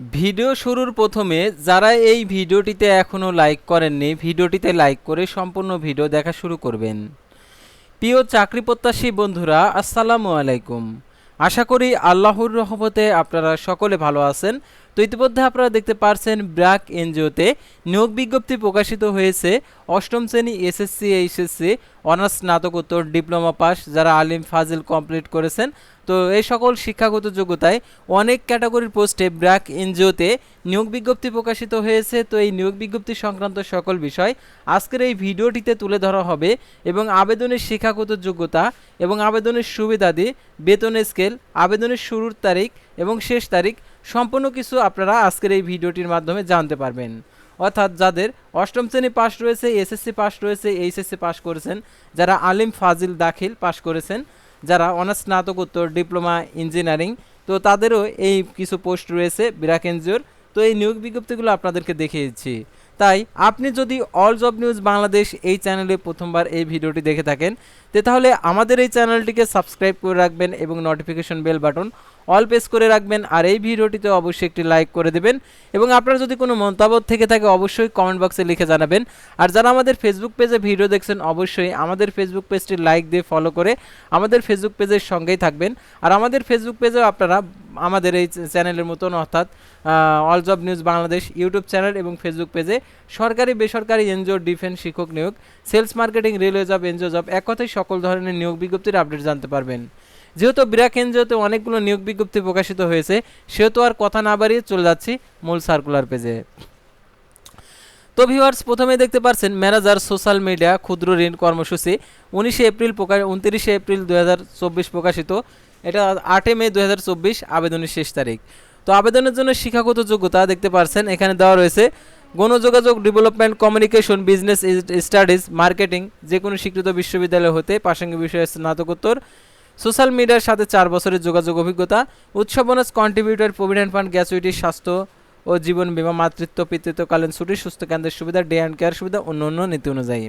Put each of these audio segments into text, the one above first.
Video শুরুর প্রথমে যারা এই ভিডিওটিতে এখনও লাইক করেননি, ভিডিওটিতে লাইক করে সম্পূর্ণ ভিডিও দেখা শুরু করবেন। প্রিয় চাকরি প্রত্যাশী বন্ধুরা, আসসালামু আলাইকুম। আশা করি আল্লাহর রহমতে আপনারা সকলে ভালো আছেন। তো ইতিমধ্যে আপনারা দেখতে পারছেন ব্র্যাক এনজিওতে নিয়োগ বিজ্ঞপ্তি প্রকাশিত হয়েছে। অষ্টম শ্রেণি এসএসসি, এইচএসসি, অনার্স, স্নাতকোত্তর, ডিপ্লোমা পাস, যারা আলিম, ফাজিল কমপ্লিট করেছেন তো এই সকল শিক্ষাগত যোগ্যতায় অনেক ক্যাটাগরির পোস্টে ব্র্যাক এনজিওতে নিয়োগ বিজ্ঞপ্তি প্রকাশিত হয়েছে। তো এই নিয়োগ বিজ্ঞপ্তি সংক্রান্ত সকল বিষয় আজকের এই ভিডিওটিতে তুলে ধরা হবে এবং আবেদনের শিক্ষাগত যোগ্যতা এবং আবেদনের সুবিধাদি বেতনের স্কেল, আবেদনের শুরুর তারিখ এবং শেষ তারিখ সম্পূর্ণ কিছু আপনারা আজকের এই ভিডিওটির মাধ্যমে জানতে পারবেন। অর্থাৎ যাদের অষ্টম শ্রেণি পাশ রয়েছে, এসএসসি পাস রয়েছে, এইচএসসি পাশ করেছেন, যারা আলিম, ফাজিল, দাখিল পাশ করেছেন যারা অনার্স স্নাতকোত্তর ডিপ্লোমা, ইঞ্জিনিয়ারিং, তো তাদেরও এই কিছু পোস্ট রয়েছে বিরাক এনজিওর। তো এই নিয়োগ বিজ্ঞপ্তিগুলো আপনাদেরকে দেখিয়েছি। তাই আপনি যদি অল জব নিউজ বাংলাদেশ এই চ্যানেলে প্রথমবার এই ভিডিওটি দেখে থাকেন তে তাহলে আমাদের এই চ্যানেলটিকে সাবস্ক্রাইব করে রাখবেন এবং notification bell button all press করে রাখবেন। আর এই ভিডিওটিতে অবশ্যই একটি লাইক করে দেবেন এবং আপনার যদি কোনো মন্তব্য থেকে থাকে অবশ্যই কমেন্ট বক্সে লিখে জানাবেন। আর যারা আমাদের ফেসবুক পেজে ভিডিও দেখছেন, অবশ্যই আমাদের ফেসবুক পেজটি লাইক দিয়ে ফলো করে আমাদের ফেসবুক পেজের সঙ্গেই থাকবেন। আর আমাদের ফেসবুক পেজেও আপনারা আমাদের এই চ্যানেলের মতন অর্থাৎ all job news Bangladesh YouTube channel এবং ফেসবুক পেজে সরকারি বেসরকারি এনজিও ডিফেন্স শিক্ষক নিয়োগ sales marketing railway job NGO job এক কথায় সকল ধরনের নিয়োগ বিজ্ঞপ্তির আপডেট জানতে পারবেন। যেহেতু বিরাক এনজিওতে অনেকগুলো নিয়োগ বিজ্ঞপ্তি প্রকাশিত হয়েছে, সেহেতু আর কথা না বাড়িয়ে চলে যাচ্ছি মূল সার্কুলার পেজে তো ভিউয়ার্স প্রথমে দেখতে পাচ্ছেন ম্যানেজার সোশ্যাল মিডিয়া ক্ষুদ্র ঋণ কর্মসূচি, উনিশে এপ্রিল প্রকাশ উনত্রিশে এপ্রিল দুই হাজার চব্বিশ প্রকাশিত। এটা আটে মে দুই হাজার চব্বিশ, আবেদনের শেষ তারিখ। তো আবেদনের জন্য শিক্ষাগত যোগ্যতা দেখতে পাচ্ছেন, এখানে দেওয়া রয়েছে গণযোগাযোগ development communication business studies marketing যে কোনো স্বীকৃত বিশ্ববিদ্যালয় হতে প্রাসঙ্গিক বিষয়ে স্নাতকোত্তর সোশ্যাল মিডিয়ার সাথে চার বছরের যোগাযোগ অভিজ্ঞতা উৎসব bonus contributor provident fund gratuity স্বাস্থ্য ও জীবন বীমা, মাতৃত্ব, পিতৃত্বকালীন ছুটি, সুস্থ কেন্দ্রের সুবিধা ডে অ্যান্ড কেয়ার সুবিধা, অন্য অন্য নীতি অনুযায়ী।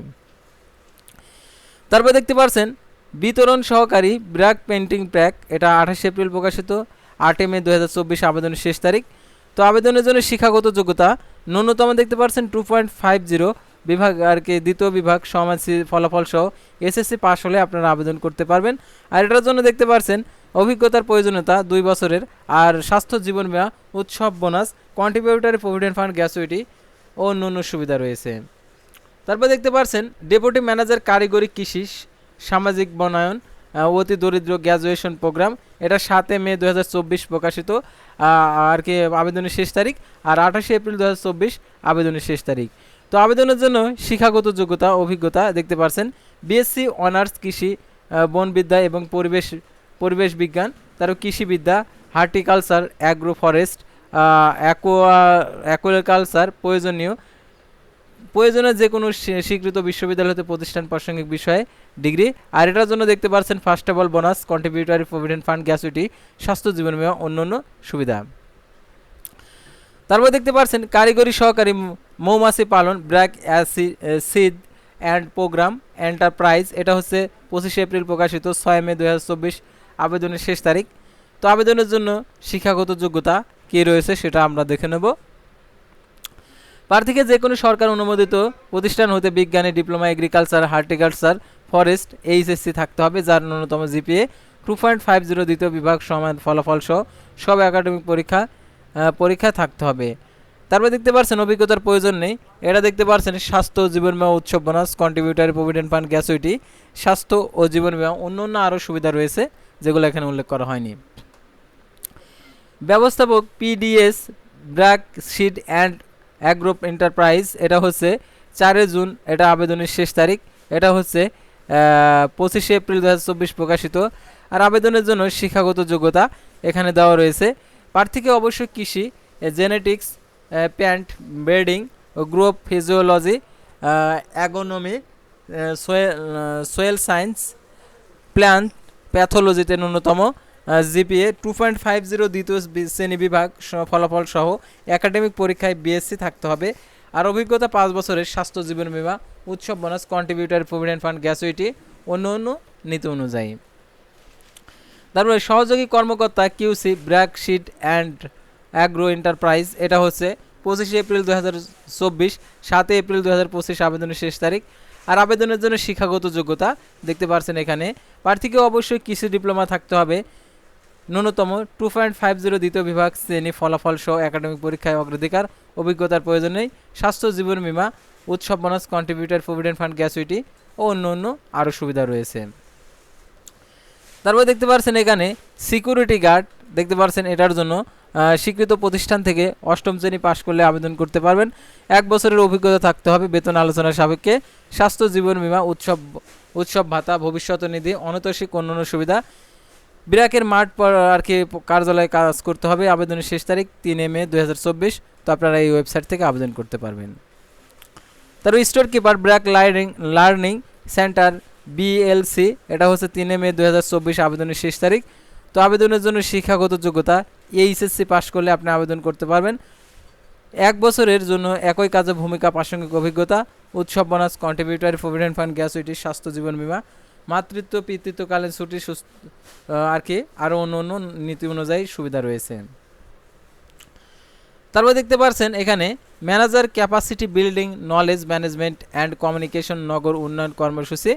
তারপর দেখতে পারছেন, বিতরণ সহকারী ব্র্যাক পেন্টিং প্যাক এটা আঠাশে এপ্রিল প্রকাশিত, আটই মে দু হাজার চব্বিশ আবেদনের শেষ তারিখ। তো আবেদনের জন্য শিক্ষাগত যোগ্যতা ন্যূনতম দেখতে পাচ্ছেন টু পয়েন্ট ফাইভ জিরো বিভাগ আর কি দ্বিতীয় বিভাগ, সমাজ ফলাফল সহ এসএসসি পাস হলে আপনারা আবেদন করতে পারবেন। আর এটার জন্য দেখতে পাচ্ছেন অভিজ্ঞতার প্রয়োজনীয়তা দুই বছরের আর স্বাস্থ্য জীবন বীমা, উৎসব bonus contributory provident fund gratuity ও অন্য সুবিধা রয়েছে। তারপর দেখতে পাচ্ছেন ডেপুটি ম্যানেজার কারিগরি কৃষি, সামাজিক বনায়ন অতি দরিদ্র গ্র্যাজুয়েশন প্রোগ্রাম এটা সাতে মে দু হাজার চব্বিশ প্রকাশিত। আর কি আবেদনের শেষ তারিখ। আর আঠাশে এপ্রিল দু হাজার চব্বিশ আবেদনের শেষ তারিখ। তো আবেদনের জন্য শিক্ষাগত যোগ্যতা, অভিজ্ঞতা দেখতে পারছেন। বিএসসি অনার্স কৃষি বনবিদ্যা এবং পরিবেশ পরিবেশ বিজ্ঞান তারও কৃষিবিদ্যা horticulture agro forest aqua aquaculture প্রয়োজনীয়। প্রয়োজনে যে কোনো স্বীকৃত বিশ্ববিদ্যালয় হতে প্রতিষ্ঠান প্রাসঙ্গিক বিষয়ে ডিগ্রি, আর এটার জন্য দেখতে পাচ্ছেন first of all bonus, contributory provident fund gratuity স্বাস্থ্য জীবন বীমা অন্য সুবিধা। তারপর দেখতে পাচ্ছেন কারিগরি সহকারী মৌমাছি পালন, BRAC seed and program, enterprise, এটা হচ্ছে পঁচিশে এপ্রিল প্রকাশিত, ছয় মে দু হাজার চব্বিশ, আবেদনের শেষ তারিখ। তো আবেদনের জন্য শিক্ষাগত যোগ্যতা কী রয়েছে সেটা আমরা দেখে নেব। প্রার্থীকে যে কোনো সরকার অনুমোদিত প্রতিষ্ঠান হতে বিজ্ঞানে, diploma agriculture horticulture forest HSC থাকতে হবে, যার ন্যূনতম GPA two point five zero দ্বিতীয় বিভাগ সমান ফলাফল সহ সব একাডেমিক পরীক্ষা পরীক্ষা থাকতে হবে। তারপর দেখতে পাচ্ছেন অভিজ্ঞতার প্রয়োজন নেই। এটা দেখতে পাচ্ছেন স্বাস্থ্য জীবন বীমা উৎসব bonus contributory provident fund gratuity স্বাস্থ্য ও জীবন বীমা, অন্য অন্য আরও সুবিধা রয়েছে, যেগুলো এখানে উল্লেখ করা হয়নি। ব্যবস্থাপক PDS BRAC seed and agro enterprise, এটা হচ্ছে চারে জুন, এটা আবেদনের শেষ তারিখ, এটা হচ্ছে পঁচিশে এপ্রিল দু হাজার চব্বিশ প্রকাশিত। আর আবেদনের জন্য শিক্ষাগত যোগ্যতা এখানে দেওয়া রয়েছে। প্রার্থীকে অবশ্যই কৃষি genetics plant breeding crop physiology agronomy soil soil science, plant, প্যাথোলজিতে ন্যূনতম GPA two point five zero দ্বিতীয় শ্রেণি বিভাগ ফলাফল সহ একাডেমিক পরীক্ষায় বিএসসি থাকতে হবে। আর অভিজ্ঞতা পাঁচ বছরের স্বাস্থ্য জীবন বীমা, উৎসব bonus contributor provident fund gratuity অন্য অন্য নীতি অনুযায়ী। তারপরে সহযোগী কর্মকর্তা QC BRAC seed and agro enterprise এটা হচ্ছে পঁচিশে এপ্রিল দু হাজার চব্বিশ, সাতই এপ্রিল দু হাজার পঁচিশ আবেদনের শেষ তারিখ। আর আবেদনের জন্য শিক্ষাগত যোগ্যতা দেখতে পাচ্ছেন এখানে। প্রার্থীকে অবশ্যই কৃষি ডিপ্লোমা থাকতে হবে। ন্যূনতম টু পয়েন্ট ফাইভ জিরো দ্বিতীয় বিভাগ শ্রেণি ফলাফল সহ একাডেমিক পরীক্ষায় অগ্রাধিকার, অভিজ্ঞতার প্রয়োজন নেই, স্বাস্থ্য জীবন বীমা, উৎসব bonus contributor provident fund gratuity ও অন্য অন্য আরও সুবিধা রয়েছে। তারপর দেখতে পাচ্ছেন এখানে সিকিউরিটি গার্ড দেখতে পাচ্ছেন এটার জন্য স্বীকৃত প্রতিষ্ঠান থেকে অষ্টম শ্রেণি পাশ করলে আবেদন করতে পারবেন। এক বছরের অভিজ্ঞতা থাকতে হবে বেতন আলোচনার সাপেক্ষে। স্বাস্থ্য জীবন বীমা, উৎসব উৎসব ভাতা, ভবিষ্যৎ নিধি অনৈতসিক অন্যান্য সুবিধা বিরাকের মাঠ পর আর কি কার্যালয়ে কাজ করতে হবে। আবেদনের শেষ তারিখ তিনে মে দুই হাজার চব্বিশ। তো আপনারা এই ওয়েবসাইট থেকে আবেদন করতে পারবেন। তারপর store keeper BRAC learning learning centre, BLC. এটা হচ্ছে তিনে মে দুই হাজার চব্বিশ আবেদনের শেষ তারিখ। তো আবেদনের জন্য শিক্ষাগত যোগ্যতা, এইচএসসি পাশ করলে আপনি আবেদন করতে পারবেন। এক বছরের জন্য একই কাজে ভূমিকা, প্রাসঙ্গিক অভিজ্ঞতা, উৎসব, bonus contributory provident fund gratuity স্বাস্থ্য, জীবন বীমা। মাতৃত্ব, পিতৃত্বকালীন ছুটি সুস্থ আর কি? আরও অন্য অন্য নীতি অনুযায়ী সুবিধা রয়েছে। তারপর দেখতে পাচ্ছেন এখানে, manager capacity building, knowledge management and communication নগর উন্নয়ন কর্মসূচি।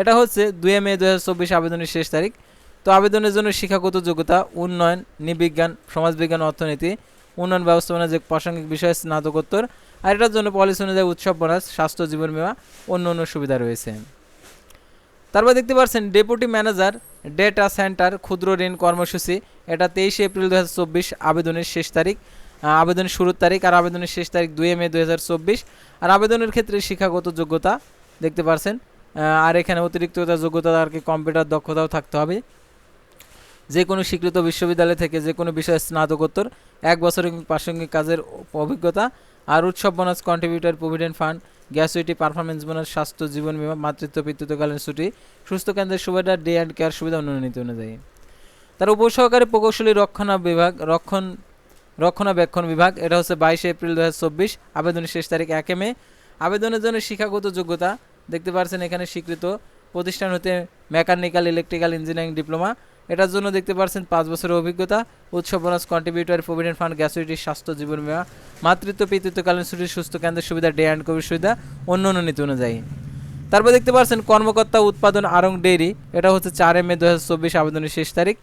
এটা হচ্ছে দুই মে দু হাজার চব্বিশ আবেদনের শেষ তারিখ। তো আবেদনের জন্য শিক্ষাগত যোগ্যতা, উন্নয়ন, নিবিজ্ঞান, সমাজবিজ্ঞান, অর্থনীতি, উন্নয়ন ব্যবস্থাপনা, যে প্রাসঙ্গিক বিষয়ে, স্নাতকোত্তর, আর এটার জন্য পলিসি অনুযায়ী উৎসব, বোনাস, স্বাস্থ্য, জীবন বিমা, অন্য অন্য সুবিধা রয়েছে। তারপর দেখতে পাচ্ছেন ডেপুটি ম্যানেজার, ডেটা সেন্টার, ক্ষুদ্র ঋণ কর্মসূচি। এটা তেইশে এপ্রিল দু হাজার চব্বিশ আবেদনের শেষ তারিখ। আবেদনের শুরুর তারিখ আর আবেদনের শেষ তারিখ দুই মে দু হাজার চব্বিশ। আর আবেদনের ক্ষেত্রে শিক্ষাগত যোগ্যতা দেখতে পাচ্ছেন আর এখানে অতিরিক্ত যোগ্যতা আর কি কম্পিউটার দক্ষতাও থাকতে হবে। যে কোনো স্বীকৃত বিশ্ববিদ্যালয় থেকে যে কোনো বিষয়ে স্নাতকোত্তর, এক বছরের প্রাসঙ্গিক কাজের অভিজ্ঞতা আর উৎসব bonus contributor provident fund gratuity performance bonus স্বাস্থ্য, জীবন বীমা, মাতৃত্ব, পিতৃত্বকালীন ছুটি, সুস্থ কেন্দ্রের সুবিধা ডে অ্যান্ড কেয়ার সুবিধা নীতি অনুযায়ী। তার উপসহকারী প্রকৌশলী রক্ষণা বিভাগ, রক্ষণ, রক্ষণাবেক্ষণ বিভাগ, এটা হচ্ছে বাইশে এপ্রিল দু হাজার চব্বিশ, আবেদনের শেষ তারিখ একে মে। আবেদনের জন্য শিক্ষাগত যোগ্যতা, দেখতে পাচ্ছেন এখানে স্বীকৃত প্রতিষ্ঠান হতে মেকানিক্যাল ইলেকট্রিক্যাল ইঞ্জিনিয়ারিং ডিপ্লোমা এটার জন্য দেখতে পাচ্ছেন পাঁচ বছরের অভিজ্ঞতা, উৎসব bonus contributor provident fund gratuity স্বাস্থ্য জীবন বীমা, মাতৃত্ব, পিতৃত্বকালীন ছুটি সুস্থ কেন্দ্রের সুবিধা ডে অ্যান্ড কোভিড সুবিধা, অন্য অন্য নীতি অনুযায়ী। তারপর দেখতে পাচ্ছেন কর্মকর্তা উৎপাদন আরং ডেইরি, এটা হচ্ছে চার মে দু হাজার চব্বিশ আবেদনের শেষ তারিখ।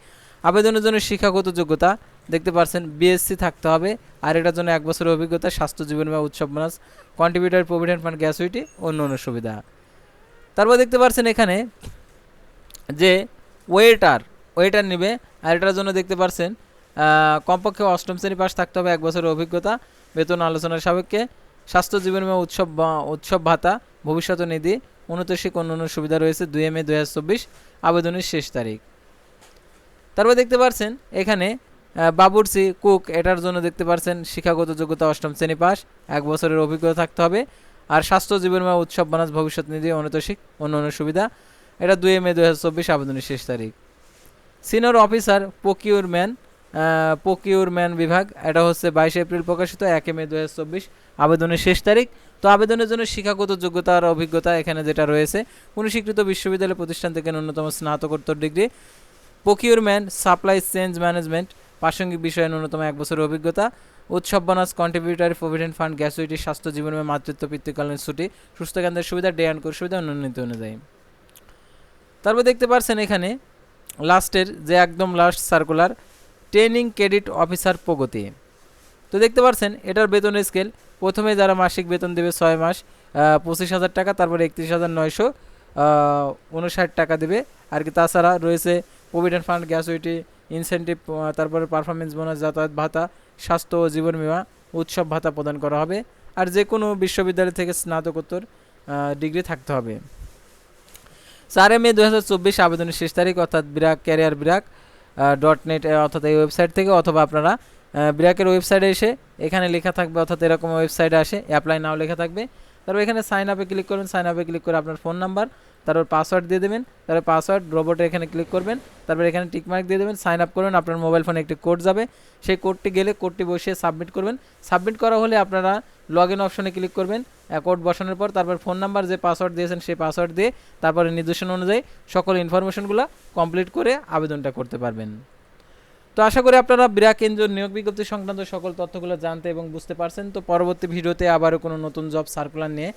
আবেদনের জন্য শিক্ষাগত যোগ্যতা, দেখতে পাচ্ছেন বিএসসি থাকতে হবে, আর এটার জন্য এক বছরের অভিজ্ঞতা, স্বাস্থ্য জীবন বীমা, উৎসব bonus contributor provident fund gratuity অন্য অন্য সুবিধা। তারপর দেখতে পাচ্ছেন এখানে যে ওয়েটার ওয়েটার নেবে। আর এটার জন্য দেখতে পারছেন কমপক্ষে অষ্টম শ্রেণি পাস থাকতে হবে এক বছরের অভিজ্ঞতা বেতন আলোচনার সাপেক্ষে স্বাস্থ্য জীবন বীমা উৎসব উৎসব ভাতা ভবিষ্যৎ নিধি উনতশিক অন্যান্য সুবিধা রয়েছে দুই মে দু হাজার চব্বিশ আবেদনের শেষ তারিখ। তারপর দেখতে পাচ্ছেন এখানে আহ, বাবুর্চি কুক এটার জন্য দেখতে পাচ্ছেন শিক্ষাগত যোগ্যতা অষ্টম শ্রেণি পাস এক বছরের অভিজ্ঞতা থাকতে হবে। আর স্বাস্থ্য জীবন বীমা উৎসব বানাস ভবিষ্যৎ নিধি অনৈতশিক অন্য অন্য সুবিধা এটা দুই মে দু হাজার চব্বিশ আবেদনের শেষ তারিখ। সিনিয়র অফিসার প্রকিউরম্যান প্রকিউরম্যান বিভাগ, এটা হচ্ছে বাইশে এপ্রিল প্রকাশিত, একে মে দু হাজার চব্বিশ, আবেদনের শেষ তারিখ। তো আবেদনের জন্য শিক্ষাগত যোগ্যতা আর অভিজ্ঞতা এখানে যেটা রয়েছে কোনো স্বীকৃত বিশ্ববিদ্যালয় প্রতিষ্ঠান থেকে ন্যূনতম স্নাতকোত্তর degree. Procurement supply chain management, প্রাসঙ্গিক বিষয়ে ন্যূনতম এক বছরের অভিজ্ঞতা। উৎসব bonus contributory provident fund gratuity স্বাস্থ্য জীবন মাতৃত্ব পিতৃকালীন ছুটি, সুস্থ কেন্দ্রের সুবিধা ডে অ্যান্ড কোর সুবিধা অন্যান্য নীতি অনুযায়ী। তারপর দেখতে পারছেন এখানে লাস্টের যে একদম last circular training credit officer প্রগতি। তো দেখতে পাচ্ছেন এটার বেতন স্কেল প্রথমে যারা মাসিক বেতন দেবে ছয় মাস পঁচিশ হাজার টাকা, তারপরে একত্রিশ হাজার নয়শো উনষাট টাকা দেবে। আর কি তাছাড়া রয়েছে প্রভিডেন্ট ফান্ড গ্যাসুইটি ইনসেন্টিভ তারপরে পারফরমেন্স বোনাস যাতায়াত ভাতা, স্বাস্থ্য ও জীবন বীমা, উৎসব ভাতা প্রদান করা হবে। আর যে কোনো বিশ্ববিদ্যালয় থেকে স্নাতকোত্তর ডিগ্রি থাকতে হবে। চারে মে দু হাজার চব্বিশ আবেদনের শেষ তারিখ অর্থাৎ BRAC career BRAC dot net অর্থাৎ এই ওয়েবসাইট থেকে অথবা আপনারা বিরাকের ওয়েবসাইটে এসে এখানে লেখা থাকবে, অর্থাৎ এরকম ওয়েবসাইটে আসে অ্যাপ্লাই নাও লেখা থাকবে। তারপর এখানে সাইন আপে ক্লিক করবেন সাইন আপে ক্লিক করে আপনার ফোন নাম্বার তারপর পাসওয়ার্ড দিয়ে দেবেন, তারপর পাসওয়ার্ড রোবটে এখানে ক্লিক করবেন, তারপর এখানে টিকমার্ক দিয়ে দেবেন সাইন আপ করবেন, আপনার মোবাইল ফোনে একটি কোড যাবে। সেই কোডটি গেলে কোডটি বসিয়ে সাবমিট করবেন। সাবমিট করা হলে আপনারা লগ ইন অপশনে ক্লিক করবেন কোড বসানোর পর তারপর ফোন নাম্বার যে পাসওয়ার্ড দিয়েছেন সেই পাসওয়ার্ড দিয়ে তারপরে নির্দেশনা অনুযায়ী সকল ইনফরমেশনগুলো কমপ্লিট করে আবেদনটা করতে পারবেন। তো আশা করি আপনারা ব্র্যাক এনজোর নিয়োগ বিজ্ঞপ্তি সংক্রান্ত সকল তথ্যগুলো জানতে এবং বুঝতে পারছেন। তো পরবর্তী ভিডিওতে আবারও কোনো নতুন জব সার্কুলার নিয়ে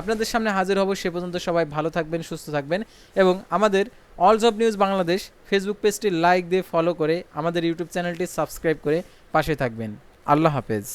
আপনাদের সামনে হাজির হব। সে পর্যন্ত সবাই ভালো থাকবেন, সুস্থ থাকবেন এবং আমাদের all job news Bangladesh Facebook পেজটি লাইক দিয়ে ফলো করে আমাদের ইউটিউব চ্যানেলটি সাবস্ক্রাইব করে পাশে থাকবেন। আল্লাহ হাফেজ।